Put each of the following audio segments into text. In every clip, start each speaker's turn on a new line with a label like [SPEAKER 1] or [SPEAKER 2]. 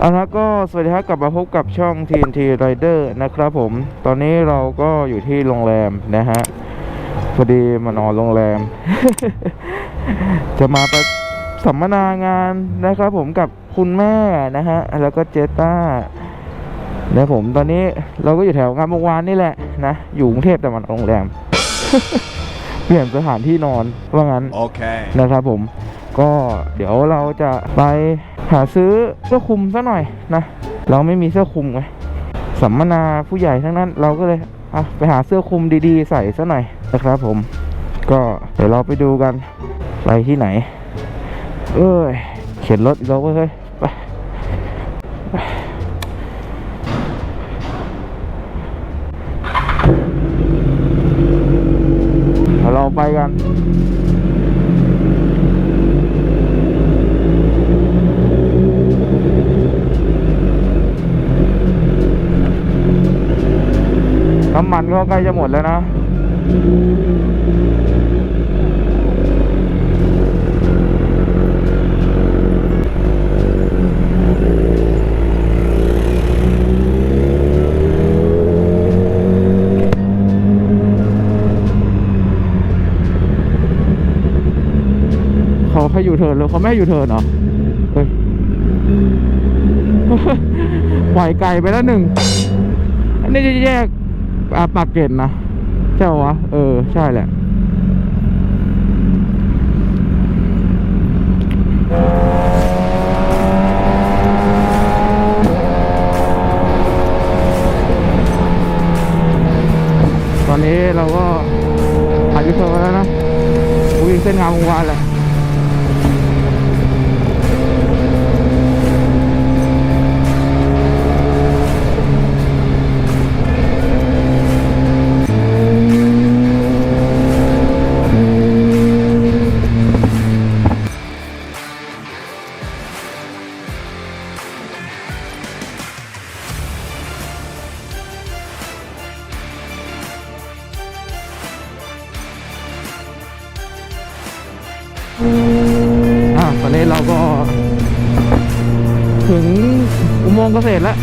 [SPEAKER 1] เอาละก็สวัสดีครับกลับมาพบกับช่อง TNT Rider นะครับผม ตอนนี้เราก็อยู่ที่โรงแรมนะฮะพอดีมานอนโรงแรม จะมาไปสัมมนางานนะครับผมกับคุณแม่นะฮะ แล้วก็เจต้านะผมตอนนี้เราก็อยู่แถวงานเมื่อวานนี่แหละนะ อยู่กรุงเทพแต่มันโรงแรม เปลี่ยนสถานที่นอนว่างั้น
[SPEAKER 2] Okay.
[SPEAKER 1] นะครับผม ก็เดี๋ยวเราจะไปหาซื้อเสื้อคลุมซะหน่อยนะ เราไม่มีเสื้อคลุมไงสัมมนาผู้ใหญ่ทั้งนั้น เราก็เลยอะไปหาเสื้อคลุมดีๆ ใส่ซะหน่อยนะครับผม ก็เดี๋ยวเราไปดูกันไปที่ไหน เอ้ยเข็นรถอีกแล้วเว้ยเฮ้ยไปไปเดี๋ยวเราไปกัน น้ำมัน ก็ใกล้จะหมดแล้วนะเขาให้อยู่เทินหรือเขาไม่ให้อยู่เทินเหรอเฮ้ยปล่อยไก่ไปแล้วหนึ่งอันนี้จะแยก อาปากเกร็ดนะใช่วะเออ ใช่แหละตอนนี้เราก็ผ่ายุทธมาแล้วนะวิ่งเส้นงามวงวานแหละ อะตอนนี้เราก็ ถึงอุโมงค์เกษตรแล้ว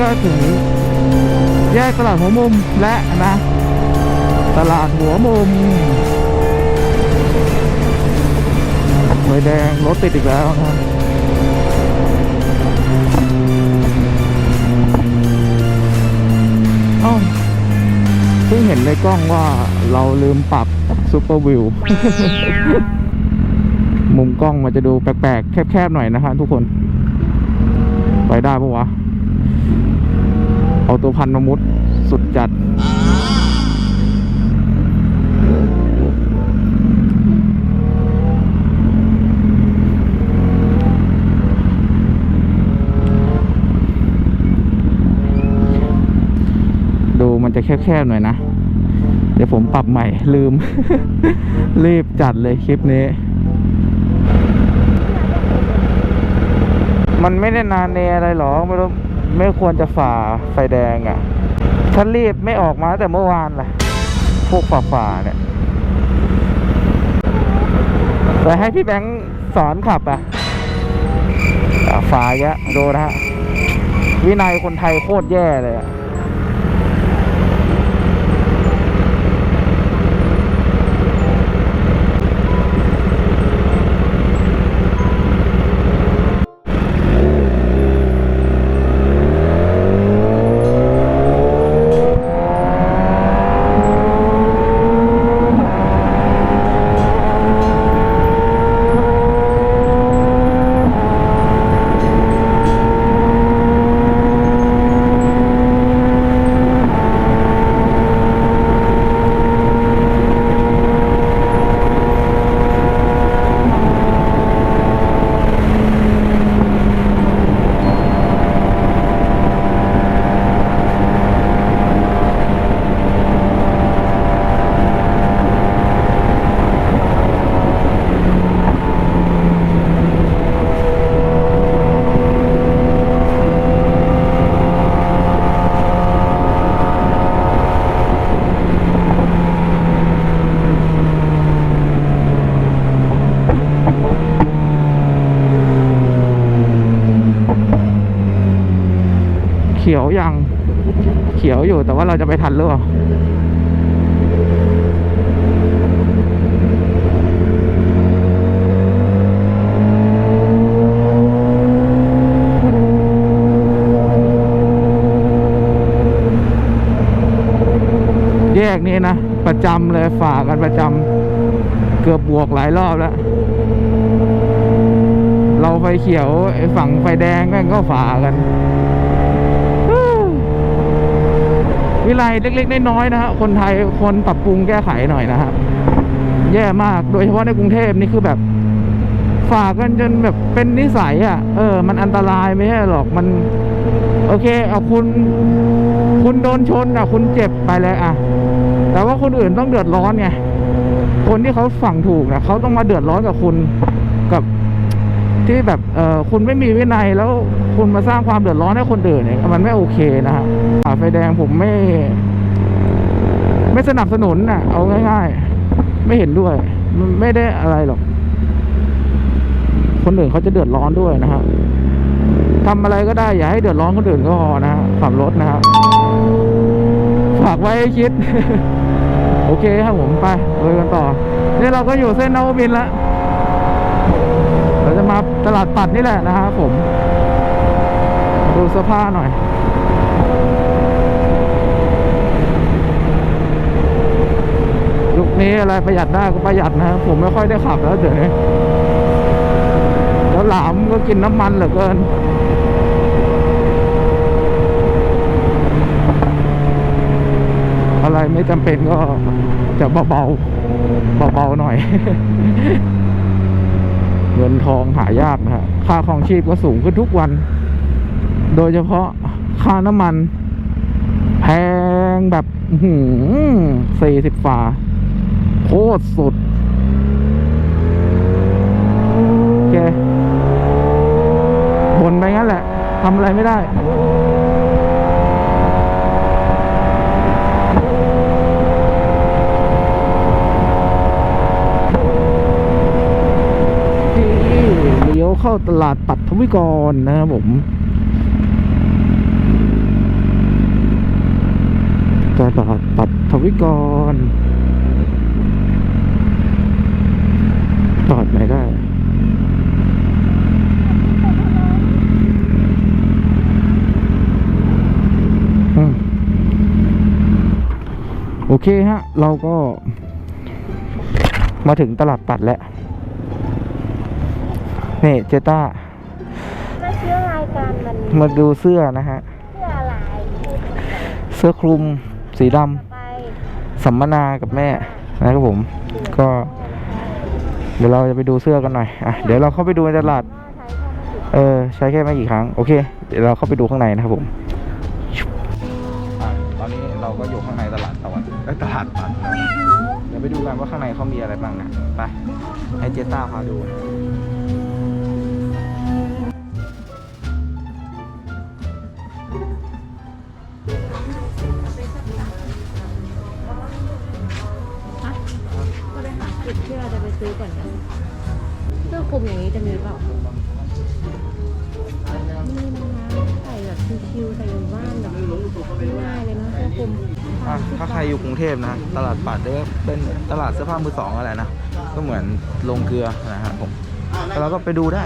[SPEAKER 1] ก็ถึงแยกตลาดหัวมุมและนะ ตลาดหัวมุมไฟแดงรถติดอีกแล้วนะเอ้าเพิ่งเห็นในกล้องว่าเราลืมปรับซูเปอร์วิว มุมกล้องมันจะดูแปลกๆ แคบๆ หน่อยนะฮะทุกคน ไปได้ปะวะ เอาตัวพันมามุดสุดจัด ดูมันจะแคบๆหน่อยนะ เดี๋ยวผมปรับใหม่ลืม รีบจัดเลยคลิปนี้มันไม่ได้นานเนอะไรหรอไม่รู้ ไม่ควรจะฝ่าไฟแดงอะ่ะฉันรีบไม่ออกมาแต่เมื่อวานล่ะ พวกฝ่าฝ่าเนี่ยไปให้พี่แบงค์สอนขับอะอะฝ่าเยอะดูนะฮะวินัยคนไทยโคตรแย่เลยอะ ขียวอยู่ แต่ว่า เราจะไปทันหรือเปล่าแยกนี้นะ ประจำเลยฝ่ากันประจำเกือบบวกหลายรอบแล้ว เราไฟเขียวฝั่งไฟแดงแม่งก็ฝ่ากัน วิไลเล็กๆน้อยๆนะฮะคนไทยคนปรับปรุงแก้ไขหน่อยนะฮะแย่มากโดยเฉพาะในกรุงเทพนี่คือแบบฝากกันจนแบบเป็นนิสัยอะ เออ มันอันตรายไม่ใช่หรอกมัน โอเคเอาคุณ คุณโดนชนอะ คุณเจ็บไปเลยอะ แต่ว่าคนอื่นต้องเดือดร้อนไงคนที่เขาฝั่งถูกนะเขาต้องมาเดือดร้อนกับคุณกับที่แบบเออคุณไม่มีวินัยแล้ว คุณมาสร้างความเดือดร้อนให้คนอื่นเนี่ยมันไม่โอเคนะฮะฝ่าไฟแดงผมไม่ ไม่สนับสนุนน่ะ เอาง่าย ๆ ไม่เห็นด้วย ไม่ได้อะไรหรอก คนอื่นเขาจะเดือดร้อนด้วยนะฮะทำอะไรก็ได้อย่าให้เดือดร้อนคนอื่นก็พอนะฮะขับรถนะครับฝากไว้ให้คิด โอเคครับผมไปเลยกันต่อนี่เราก็อยู่เส้นนวมินแล้ว เราจะมาตลาดปัดนี่แหละนะครับผม ดูเสื้อผ้าหน่อย ยุคนี้อะไรประหยัดได้ก็ประหยัดนะ ผมไม่ค่อยได้ขับแล้วเดี๋ยวนี้ แล้วหลามก็กินน้ำมันเหลือเกินอะไรไม่จำเป็นก็จะเบาๆเบาๆหน่อย เงินทองหายากนะฮะค่าครองชีพก็สูงขึ้นทุกวัน โดยเฉพาะค่าน้ำมัน แพงแบบสี่สิบฝาโคตรสุด โอเคบนไปงั้นแหละทำอะไรไม่ได้ที่เลี้ยวเข้าตลาดปัทวิกรนะครับผม ตลาดปัทวิกรจอดไหนได้อืมโอเคฮะ เราก็ มาถึงตลาดปัดแล้ว นี่เจต้า
[SPEAKER 2] มาซื้อรายการวันนี้
[SPEAKER 1] มาดูเสื้อนะฮะ
[SPEAKER 2] เพื่ออะไร
[SPEAKER 1] เสื้อคลุม สีดำสัมมนากับแม่นะครับผม ก็ เดี๋ยวเราจะไปดูเสื้อกันหน่อยอะเดี๋ยวเราเข้าไปดูในตลาด เออ ใช้แค่ไม่กี่ครั้ง โอเค เดี๋ยวเราเข้าไปดูข้างในนะครับผมตอนนี้เราก็อยู่ข้างในตลาดตะวันเอ้ยตลาดปัดเดี๋ยวไปดูกันว่าข้างในเขามีอะไรบ้างนะไปให้เจต้าพาดู
[SPEAKER 2] จุดที่เราจะไปซื้อก่อนนะเสื้อคลุมอย่างนี้จะมีเปล่านี่นะคะใส่แบบชิวๆใส่อยู่บ้านแบบง่ายเลยนะเสื้อคลุม
[SPEAKER 1] อะถ้าใครอยู่กรุงเทพนะตลาดปัดเนี่ยเป็นตลาดเสื้อผ้ามือสองอะไรนะก็เหมือนลงเกลือนะครับผมแล้วเราก็ไปดูได้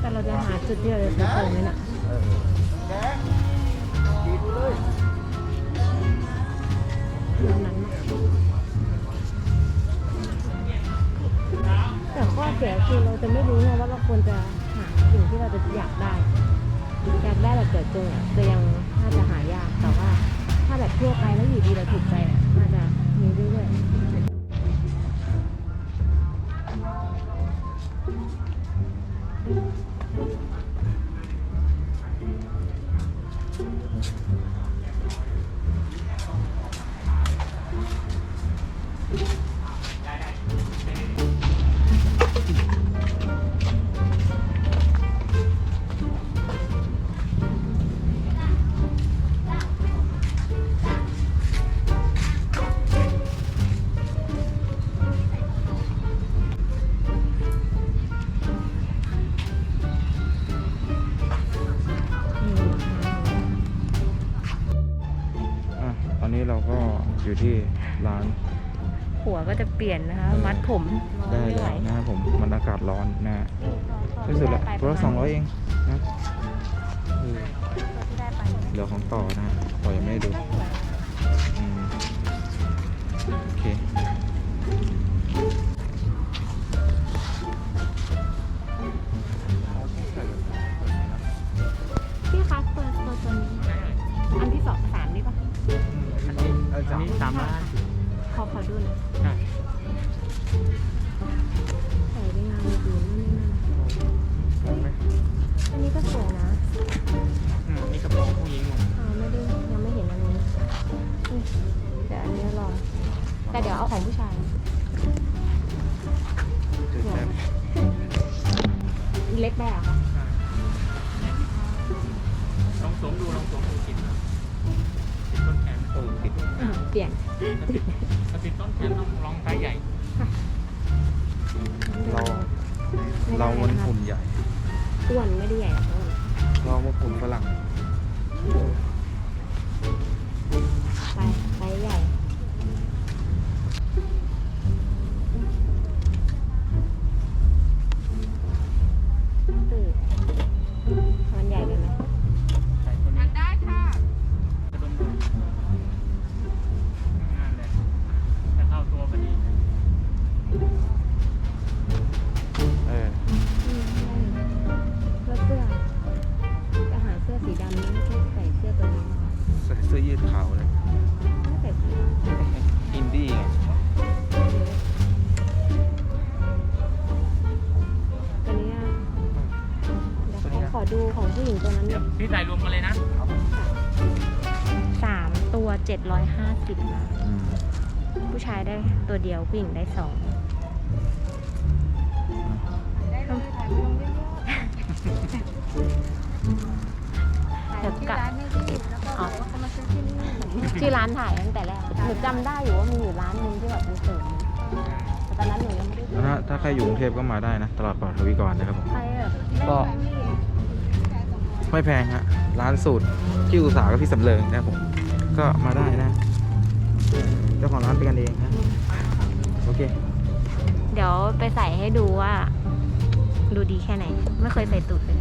[SPEAKER 2] แต่เราจะหาจุดที่เราจะซื้อตรงนี้น่ะแบบนั้นน่ะ คือเราจะไม่รู้ไงว่าเราควรจะหาสิ่งที่เราจะอยากได้อยากได้แบบเกิดจงอะจะยังน่าจะหายากแต่ว่า ถ้าแบบทั่วไปแล้วอยู่ดีเราถูกใจอะน่าจะมีเรื่อยๆ
[SPEAKER 1] นี้เราก็อยู่ที่ร้าน
[SPEAKER 2] หัวก็จะเปลี่ยนนะคะ มัดผม
[SPEAKER 1] ได้
[SPEAKER 2] ไม่ไหว
[SPEAKER 1] แล้วนะครับผมมันอากาศร้อนนะฮะที่สุดละตัวละสองร้อยเองนะเออ
[SPEAKER 2] ที่ได้ไป
[SPEAKER 1] เดี๋ยวของต่อนะฮะต่อยังไม่ได้ดู อั
[SPEAKER 2] นนี้อัน
[SPEAKER 3] นี้สามร้อยห้าสิบ
[SPEAKER 2] ขอขอดูหน่อย
[SPEAKER 3] ใช่
[SPEAKER 2] ใส่ได้งานอื่นนี่นั่น
[SPEAKER 3] ไหม
[SPEAKER 2] อันนี้ก็สวยนะ
[SPEAKER 3] อืมนี่กระโปรงผู้หญิงหมด
[SPEAKER 2] อ่าไม่ได้ยังไม่เห็นอันนี้อืมเดี๋ยวอันนี้รอแต่เดี๋ยวเอาของผู้ชาย
[SPEAKER 1] จุดแรก
[SPEAKER 2] เล็กไปเหรอะคะ
[SPEAKER 1] เป
[SPEAKER 2] ลี่ยน
[SPEAKER 3] ถ้าติดถ้าติดต้นแขนต้องลองไซส์ใหญ่
[SPEAKER 1] เรา
[SPEAKER 2] ไม่ได้
[SPEAKER 1] เรามัน
[SPEAKER 2] นะคะ
[SPEAKER 1] หุ่นใหญ่
[SPEAKER 2] อ้วนไม่ได้ใหญ่หรอกอ้วน
[SPEAKER 1] เรามันหุ่นฝรั่ง
[SPEAKER 3] ดี๋ยว
[SPEAKER 1] ขอดู
[SPEAKER 2] ของผู้หญิงตัวนั้นห
[SPEAKER 3] เดี๋
[SPEAKER 2] น่
[SPEAKER 3] ยว
[SPEAKER 2] อย
[SPEAKER 3] พี่ใส่รวมกันเลยนะ
[SPEAKER 2] สามตัวเจ็ดร้อยห้าสิบบาท
[SPEAKER 1] อืม
[SPEAKER 2] ผู้ชายได้ตัวเดียวผู้หญิงได้สองเดี๋ยวกลับอ๋อชื่อร้านถ่ายตั้งแต่แรกหนูจำได้อยู่ว่ามีอยู่ร้านหนึงที่แบบเป็นสูงแต่ตอนนั้นหนูยังไม่ได้
[SPEAKER 1] แล้วถ้าถ้าใครอยู่กรุงเทพก็มาได้นะ ตลาดปลอดทวีกรนะครับผม
[SPEAKER 2] ใครแบบ
[SPEAKER 1] ก็ ไม่แพงฮะร้านสูตรที่อุตสาหกับพี่สำเริงนะผมก็มาได้นะเจ้าของร้านเป็นกันเองนะโอเค
[SPEAKER 2] เดี๋ยวไปใส่ให้ดูว่า ดูดีแค่ไหน ไม่เคยใส่ตูดเลย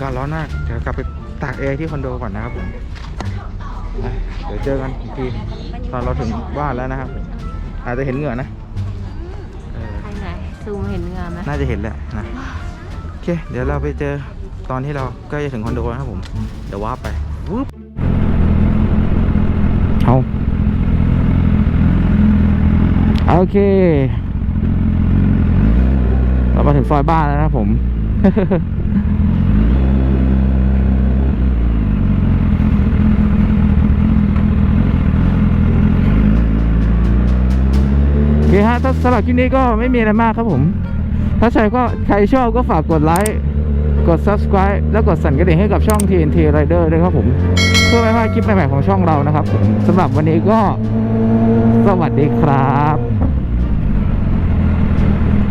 [SPEAKER 2] า
[SPEAKER 4] กา
[SPEAKER 1] ศร้อนมาก เดี๋ยวกลับไปตากแอร์ที่คอนโดก่อนนะครับผมไปเดี๋ยวเจอกันอีกทีตอนเราถึงบ้านแล้วนะครับผมอาจจะเห็นเหงื่อนะเออ
[SPEAKER 2] ใครไหนซูมเห็นเหงือไหม
[SPEAKER 1] น่าจะเห็นแหละนะโอเค เดี๋ยวเราไปเจอตอนที่เราใกล้จะถึงคอนโดนะครับผม เดี๋ยวว่าร์ปไปวึบเอาโอเค เรามาถึงซอยบ้านแล้วนะครับผม เคฮะถ้าสำหรับคลิปนี้ก็ไม่มีอะไรมากครับผม ถ้าใครก็ใครชอบก็ฝากกดไลค์ กด subscribe แล้วกดสั่นกระดิ่งให้กับช่อง TNT Rider ด้วยครับผม เพื่อไม่พลาดคลิปใหม่ๆของช่องเรานะครับผมสำหรับวันนี้ก็สวัสดีครับ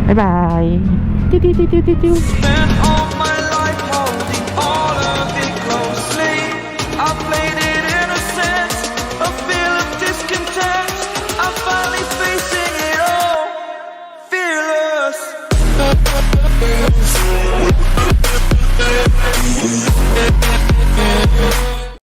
[SPEAKER 1] บ๊ายบาย จิ้วจิ้วจิ้วจิ้ว